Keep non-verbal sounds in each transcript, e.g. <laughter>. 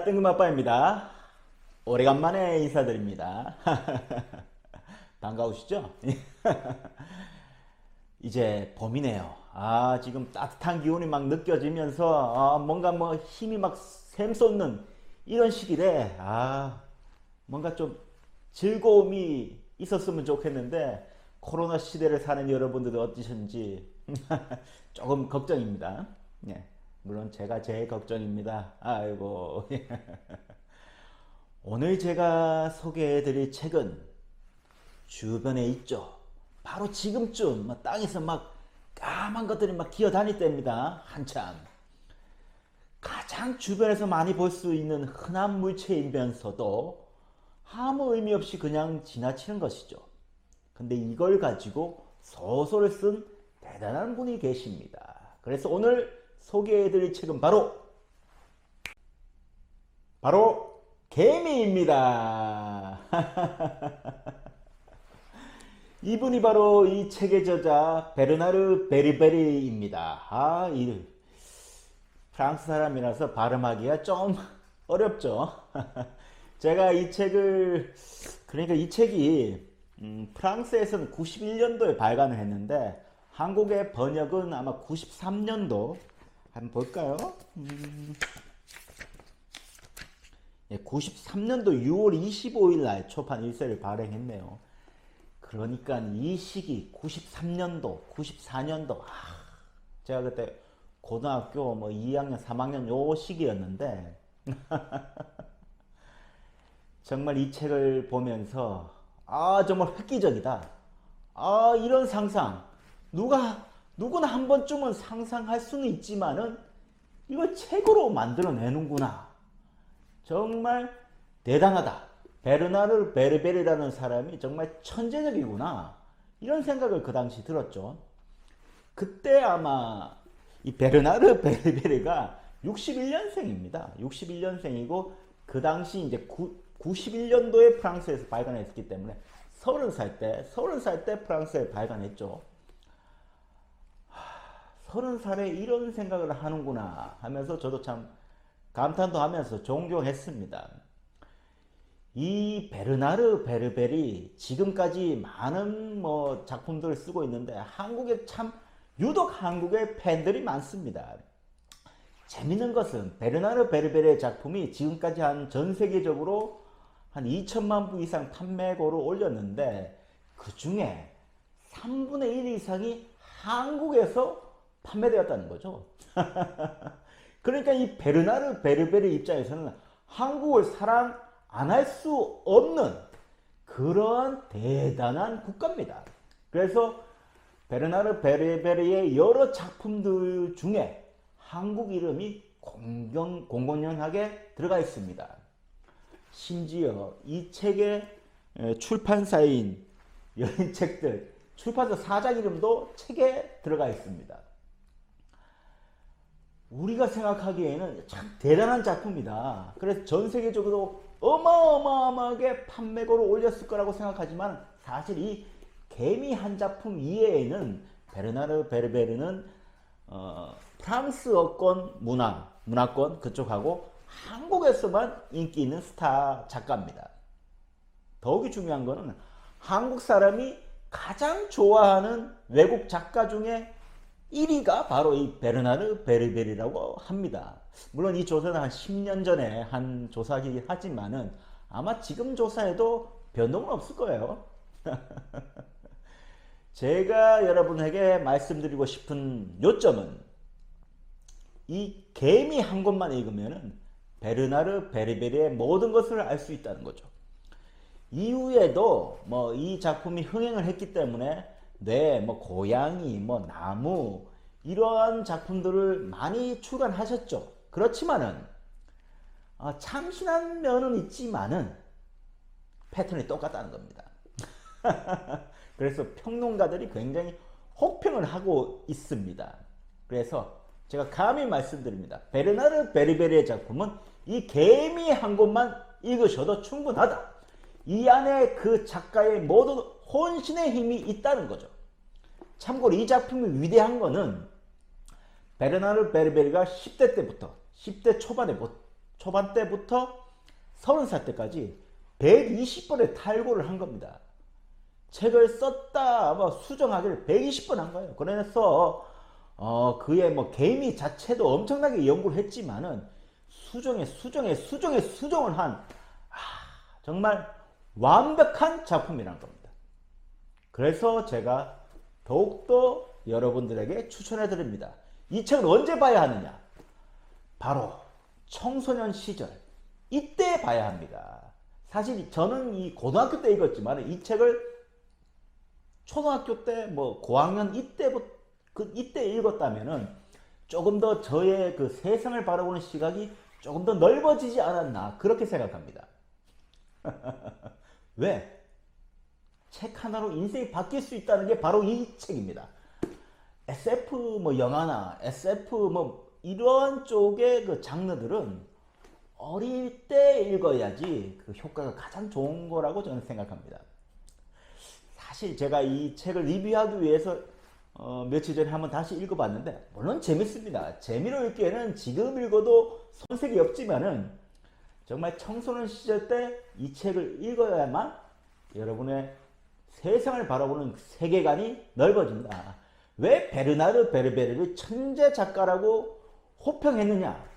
뜬금아빠입니다. 오래간만에 인사드립니다. <laughs> 반가우시죠? <laughs> 이제 봄이네요. 아 지금 따뜻한 기운이 막 느껴지면서 아, 뭔가 뭐 힘이 막 샘솟는 이런 시기래. 아 뭔가 좀 즐거움이 있었으면 좋겠는데 코로나 시대를 사는 여러분들도 어떠신지 <laughs> 조금 걱정입니다. 예. 물론 제가 제일 걱정입니다. 아이고. <laughs> 오늘 제가 소개해드릴 책은 주변에 있죠. 바로 지금쯤 막 땅에서 막 까만 것들이 막 기어다닐 때입니다. 한참. 가장 주변에서 많이 볼 수 있는 흔한 물체이면서도 아무 의미 없이 그냥 지나치는 것이죠. 근데 이걸 가지고 소설을 쓴 대단한 분이 계십니다. 그래서 오늘 소개해드릴 책은 바로 바로 개미입니다. <laughs> 이분이 바로 이 책의 저자 베르나르 베리베리입니다. 아, 이 프랑스 사람이라서 발음하기가 좀 어렵죠. <laughs> 제가 이 책을 그러니까 이 책이 음, 프랑스에서는 91년도에 발간을 했는데 한국의 번역은 아마 93년도 한번 볼까요? 음... 예, 93년도 6월 25일 날 초판 1세를 발행했네요. 그러니까 이 시기 93년도, 94년도 아, 제가 그때 고등학교 뭐 2학년, 3학년 요 시기였는데 <laughs> 정말 이 책을 보면서 아 정말 획기적이다. 아 이런 상상 누가 누구나 한 번쯤은 상상할 수는 있지만은 이걸 책으로 만들어내는구나. 정말 대단하다. 베르나르 베르베르라는 사람이 정말 천재적이구나. 이런 생각을 그 당시 들었죠. 그때 아마 이 베르나르 <laughs> 베르베르가 61년생입니다. 61년생이고 그 당시 이제 91년도에 프랑스에서 발간했기 때문에 30살 때, 30살 때 프랑스에 발간했죠. 서른 살에 이런 생각을 하는구나 하면서 저도 참 감탄도 하면서 존경했습니다. 이 베르나르 베르벨이 지금까지 많은 뭐 작품들을 쓰고 있는데 한국에 참 유독 한국에 팬들이 많습니다. 재밌는 것은 베르나르 베르벨의 작품이 지금까지 한 전 세계적으로 한 2천만 부 이상 판매고를 올렸는데 그 중에 3분의 1 이상이 한국에서 판매되었다는 거죠. <laughs> 그러니까 이 베르나르 베르베르 입장에서는 한국을 사랑 안 할 수 없는 그러한 대단한 국가입니다. 그래서 베르나르 베르베르의 여러 작품들 중에 한국 이름이 공경, 공공연하게 들어가 있습니다. 심지어 이 책의 출판사인 여인 책들 출판사 사장 이름도 책에 들어가 있습니다. 우리가 생각하기에는 참 대단한 작품이다. 그래서 전 세계적으로 어마어마하게 판매고를 올렸을 거라고 생각하지만 사실 이 개미 한 작품 이외에는 베르나르 베르베르는 어, 프랑스어권 문화, 문화권 그쪽하고 한국에서만 인기 있는 스타 작가입니다. 더욱이 중요한 것은 한국 사람이 가장 좋아하는 외국 작가 중에 1위가 바로 이 베르나르 베르베리라고 합니다. 물론 이 조사는 한 10년 전에 한 조사이긴 하지만은 아마 지금 조사에도 변동은 없을 거예요. <laughs> 제가 여러분에게 말씀드리고 싶은 요점은 이 개미 한 권만 읽으면은 베르나르 베르베리의 모든 것을 알 수 있다는 거죠. 이후에도 뭐 이 작품이 흥행을 했기 때문에 네, 뭐 고양이, 뭐 나무 이러한 작품들을 많이 출간하셨죠. 그렇지만은 어, 참신한 면은 있지만은 패턴이 똑같다는 겁니다. <laughs> 그래서 평론가들이 굉장히 혹평을 하고 있습니다. 그래서 제가 감히 말씀드립니다. 베르나르 베리베리의 작품은 이 개미 한 권만 읽으셔도 충분하다. 이 안에 그 작가의 모든 혼신의 힘이 있다는 거죠. 참고로 이 작품이 위대한 거는 베르나르 베르베르가 10대 때부터 10대 초반에 초반 때부터 30살 때까지 120번의 탈고를 한 겁니다. 책을 썼다 뭐 수정하기를 120번 한 거예요. 그래서 어 그의 뭐 개미 자체도 엄청나게 연구를 했지만은 수정에 수정에 수정에 수정을 한 아, 정말 완벽한 작품이란 겁니다. 그래서 제가 더욱더 여러분들에게 추천해 드립니다. 이 책을 언제 봐야 하느냐? 바로 청소년 시절 이때 봐야 합니다. 사실 저는 이 고등학교 때 읽었지만 이 책을 초등학교 때 뭐 고학년 이때부터 그 이때 읽었다면은 조금 더 저의 그 세상을 바라보는 시각이 조금 더 넓어지지 않았나 그렇게 생각합니다. <laughs> 왜? 책 하나로 인생이 바뀔 수 있다는 게 바로 이 책입니다. SF 뭐 영화나 SF 뭐 이런 쪽의 그 장르들은 어릴 때 읽어야지 그 효과가 가장 좋은 거라고 저는 생각합니다. 사실 제가 이 책을 리뷰하기 위해서 어, 며칠 전에 한번 다시 읽어봤는데 물론 재밌습니다. 재미로 읽기에는 지금 읽어도 손색이 없지만은 정말 청소년 시절 때 이 책을 읽어야만 여러분의 세상을 바라보는 세계관이 넓어진다. 왜 베르나르 베르베르를 천재 작가라고 호평했느냐?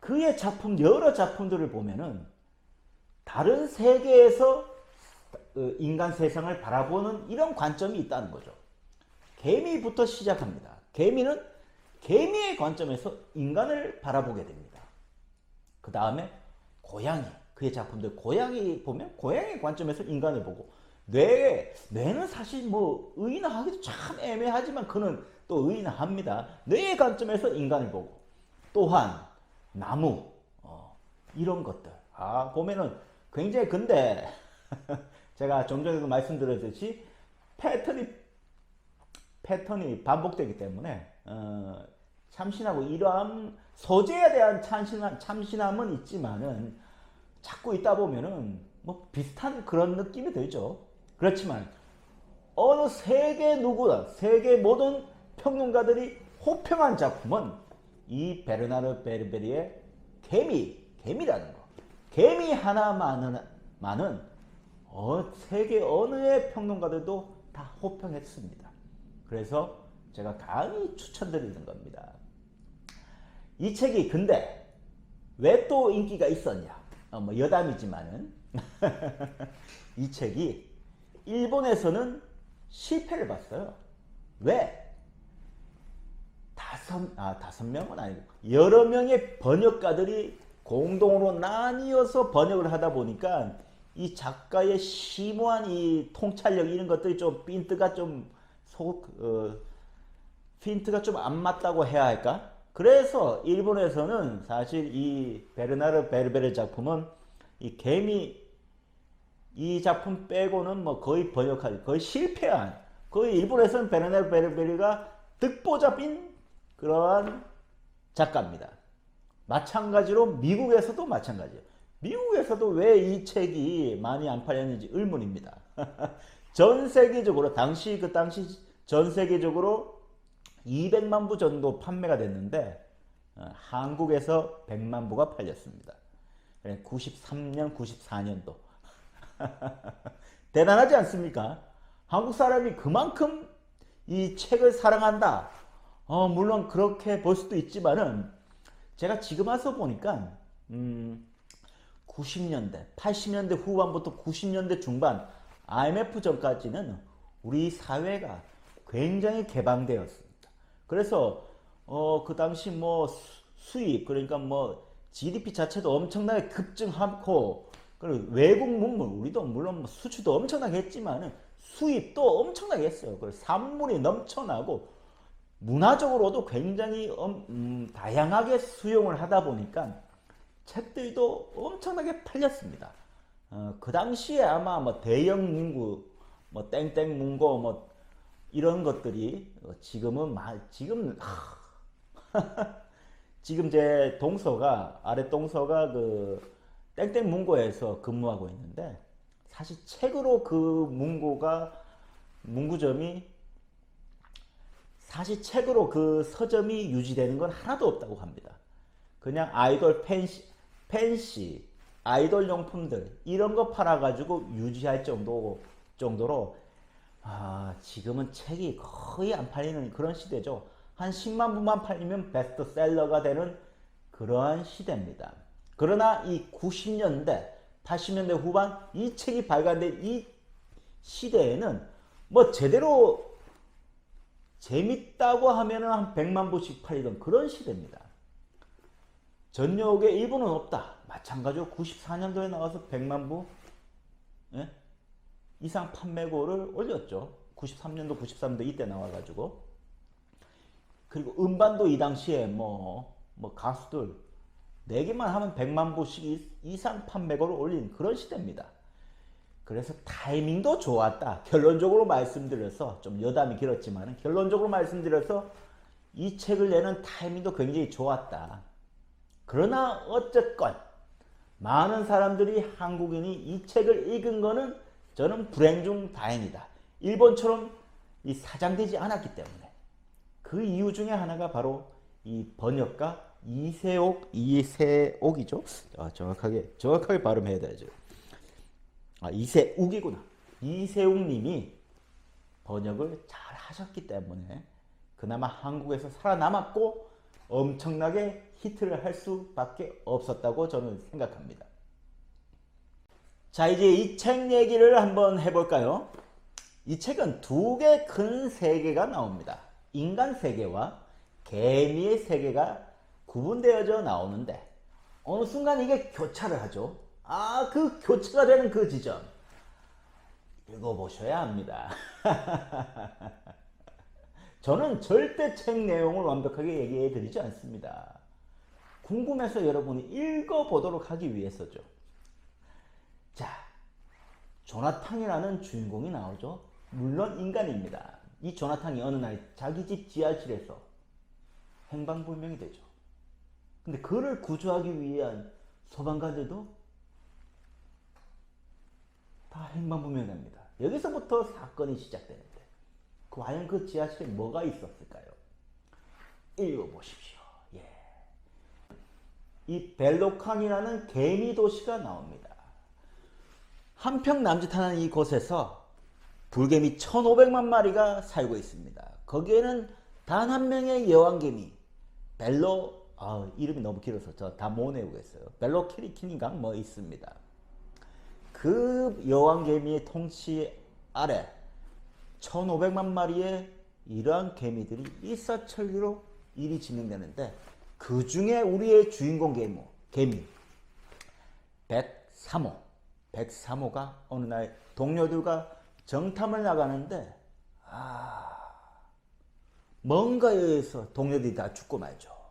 그의 작품 여러 작품들을 보면은 다른 세계에서 어, 인간 세상을 바라보는 이런 관점이 있다는 거죠. 개미부터 시작합니다. 개미는 개미의 관점에서 인간을 바라보게 됩니다. 그 다음에 고양이, 그의 작품들 고양이 보면 고양이 관점에서 인간을 보고 뇌, 뇌는 사실 뭐 의인화하기도 참 애매하지만 그는 또 의인화합니다. 뇌의 관점에서 인간을 보고 또한 나무 어, 이런 것들 아 보면은 굉장히 근데 <laughs> 제가 좀 전에도 말씀드렸듯이 패턴이 패턴이 반복되기 때문에 어, 참신하고 이러한 소재에 대한 참신함, 참신함은 있지만은 자꾸 있다 보면은 뭐 비슷한 그런 느낌이 들죠. 그렇지만 어느 세계 누구나 세계 모든 평론가들이 호평한 작품은 이 베르나르 베르베리의 개미, 개미라는 거. 개미 하나만은 만은 어, 세계 어느의 평론가들도 다 호평했습니다. 그래서 제가 강히 추천드리는 겁니다. 이 책이 근데 왜 또 인기가 있었냐? 어, 뭐 여담이지만은 <laughs> 이 책이 일본에서는 실패를 봤어요. 왜? 다섯 아 다섯 명은 아니고 여러 명의 번역가들이 공동으로 나뉘어서 번역을 하다 보니까 이 작가의 심오한 이 통찰력 이런 것들이 좀 핀트가 좀 속 어, 핀트가 좀 안 맞다고 해야 할까? 그래서 일본에서는 사실 이 베르나르 베르베르 작품은 이 개미 이 작품 빼고는 뭐 거의 번역할 거의 실패한 거의 일본에서는 베르나르 베르베르가 득보잡인 그러한 작가입니다. 마찬가지로 미국에서도 마찬가지예요. 미국에서도 왜 이 책이 많이 안 팔렸는지 의문입니다. <laughs> 전 세계적으로 당시 그 당시 전 세계적으로 200만 부 정도 판매가 됐는데 어, 한국에서 100만 부가 팔렸습니다. 93년, 94년도 <laughs> 대단하지 않습니까? 한국 사람이 그만큼 이 책을 사랑한다. 어, 물론 그렇게 볼 수도 있지만은 제가 지금 와서 보니까 음, 90년대, 80년대 후반부터 90년대 중반 IMF 전까지는 우리 사회가 굉장히 개방되었습니다. 그래서 어, 그 당시 뭐 수입 그러니까 뭐 GDP 자체도 엄청나게 급증하고 그리고 외국 문물 우리도 물론 뭐 수출도 엄청나게 했지만은 수입도 엄청나게 했어요. 그리고 산물이 넘쳐나고 문화적으로도 굉장히 음, 음, 다양하게 수용을 하다 보니까 책들도 엄청나게 팔렸습니다. 어, 그 당시에 아마 뭐 대형 문구, 뭐 땡땡 문고, 뭐 이런 것들이 지금은 말 지금 <laughs> 지금 제 동서가 아래 동서가 그 땡땡 문고에서 근무하고 있는데 사실 책으로 그 문고가 문구점이 사실 책으로 그 서점이 유지되는 건 하나도 없다고 합니다. 그냥 아이돌 팬 팬시, 아이돌 용품들 이런 거 팔아가지고 유지할 정도 정도로 아 지금은 책이 거의 안 팔리는 그런 시대죠. 한 10만 부만 팔리면 베스트셀러가 되는 그러한 시대입니다. 그러나 이 90년대, 80년대 후반 이 책이 발간된 이 시대에는 뭐 제대로 재밌다고 하면은 한 100만 부씩 팔리던 그런 시대입니다. 전역에 일본은 없다. 마찬가지로 94년도에 나와서 100만 부 예? 이상 판매고를 올렸죠. 93년도, 93년도 이때 나와가지고. 그리고 음반도 이 당시에 뭐, 뭐 가수들 4개만 하면 100만 부씩 이- 이상 판매고를 올린 그런 시대입니다. 그래서 타이밍도 좋았다. 결론적으로 말씀드려서 좀 여담이 길었지만 결론적으로 말씀드려서 이 책을 내는 타이밍도 굉장히 좋았다. 그러나 어쨌건 많은 사람들이 한국인이 이 책을 읽은 거는 저는 불행 중 다행이다. 일본처럼 이 사장되지 않았기 때문에 그 이유 중에 하나가 바로 이 번역가 이세옥 이세옥이죠. 아, 정확하게 정확하게 발음해야 되죠. 아 이세욱이구나. 이세욱님이 번역을 잘 하셨기 때문에 그나마 한국에서 살아남았고 엄청나게 히트를 할 수밖에 없었다고 저는 생각합니다. 자 이제 이 책 얘기를 한번 해볼까요? 이 책은 두 개 큰 세계가 나옵니다. 인간 세계와 개미의 세계가 구분되어져 나오는데 어느 순간 이게 교차를 하죠. 아, 그 교차가 되는 그 지점. 읽어보셔야 합니다. <laughs> 저는 절대 책 내용을 완벽하게 얘기해 드리지 않습니다. 궁금해서 여러분이 읽어보도록 하기 위해서죠. 자, 조나탕이라는 주인공이 나오죠. 물론 인간입니다. 이 조나탕이 어느 날 자기 집 지하실에서 행방불명이 되죠. 근데 그를 구조하기 위한 소방관들도 다 행방불명합니다. 여기서부터 사건이 시작되는데 과연 그 지하실에 뭐가 있었을까요? 읽어보십시오. 예. 이 벨로캉이라는 개미 도시가 나옵니다. 한평 남짓하는 이곳에서 불개미 1,500만 마리가 살고 있습니다. 거기에는 단 한 명의 여왕개미 벨로 아, 이름이 너무 길어서 저 다 못 외우겠어요. 벨로 키리킨인가 뭐 있습니다. 그 여왕개미의 통치 아래 1,500만 마리의 이러한 개미들이 일사천리로 일이 진행되는데 그 중에 우리의 주인공 개모, 개미 103호 103호가 어느 날 동료들과 정탐을 나가는데 아 뭔가에 의해서 동료들이 다 죽고 말죠.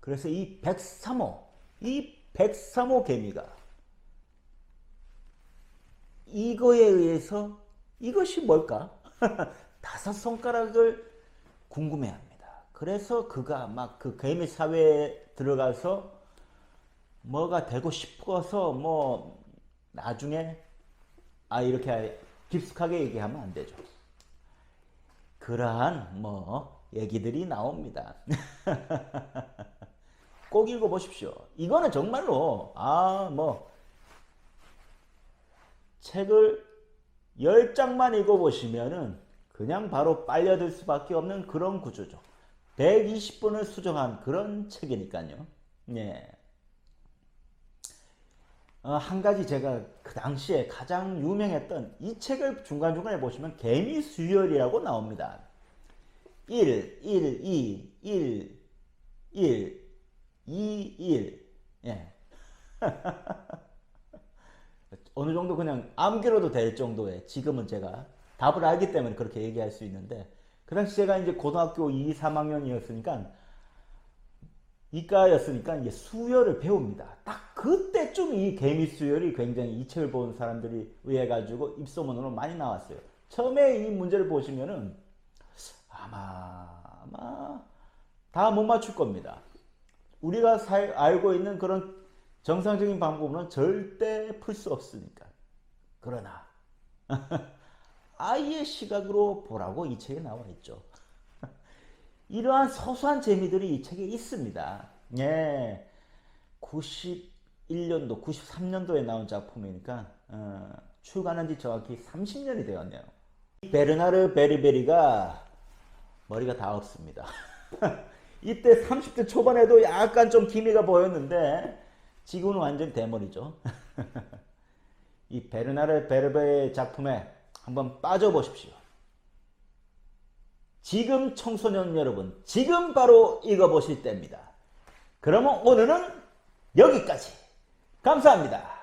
그래서 이 103호 이 103호 개미가 이거에 의해서 이것이 뭘까? <laughs> 다섯 손가락을 궁금해합니다. 그래서 그가 막 그 개미 사회에 들어가서 뭐가 되고 싶어서 뭐 나중에 아 이렇게 깊숙하게 얘기하면 안 되죠. 그러한 뭐 얘기들이 나옵니다. <laughs> 꼭 읽어보십시오. 이거는 정말로 아 뭐 책을 10장만 읽어보시면은 그냥 바로 빨려들 수밖에 없는 그런 구조죠. 120분을 수정한 그런 책이니까요. 예. 어, 한 가지 제가 그 당시에 가장 유명했던 이 책을 중간중간에 보시면 개미 수열이라고 나옵니다. 1, 1, 2, 1, 1, 2, 1. 예. <laughs> 어느 정도 그냥 암기로도 될 정도의 지금은 제가 답을 알기 때문에 그렇게 얘기할 수 있는데 그 당시 제가 이제 고등학교 2, 3학년이었으니까 이과였으니까 이제 수열을 배웁니다. 딱 그때쯤 이 개미 수열이 굉장히 이 책을 본 사람들이 의해 가지고 입소문으로 많이 나왔어요. 처음에 이 문제를 보시면은 아마 아마 다 못 맞출 겁니다. 우리가 살, 알고 있는 그런 정상적인 방법으로는 절대 풀 수 없으니까. 그러나 <laughs> 아이의 시각으로 보라고 이 책에 나와 있죠. <laughs> 이러한 소소한 재미들이 이 책에 있습니다. 예. 90 91년도, 93년도에 나온 작품이니까 어, 출간한 지 정확히 30년이 되었네요. 이 베르나르 베리베리가 머리가 다 없습니다. <laughs> 이때 30대 초반에도 약간 좀 기미가 보였는데 지금은 완전 대머리죠. <laughs> 이 베르나르 베르베의 작품에 한번 빠져보십시오. 지금 청소년 여러분, 지금 바로 읽어보실 때입니다. 그러면 오늘은 여기까지. 감사합니다.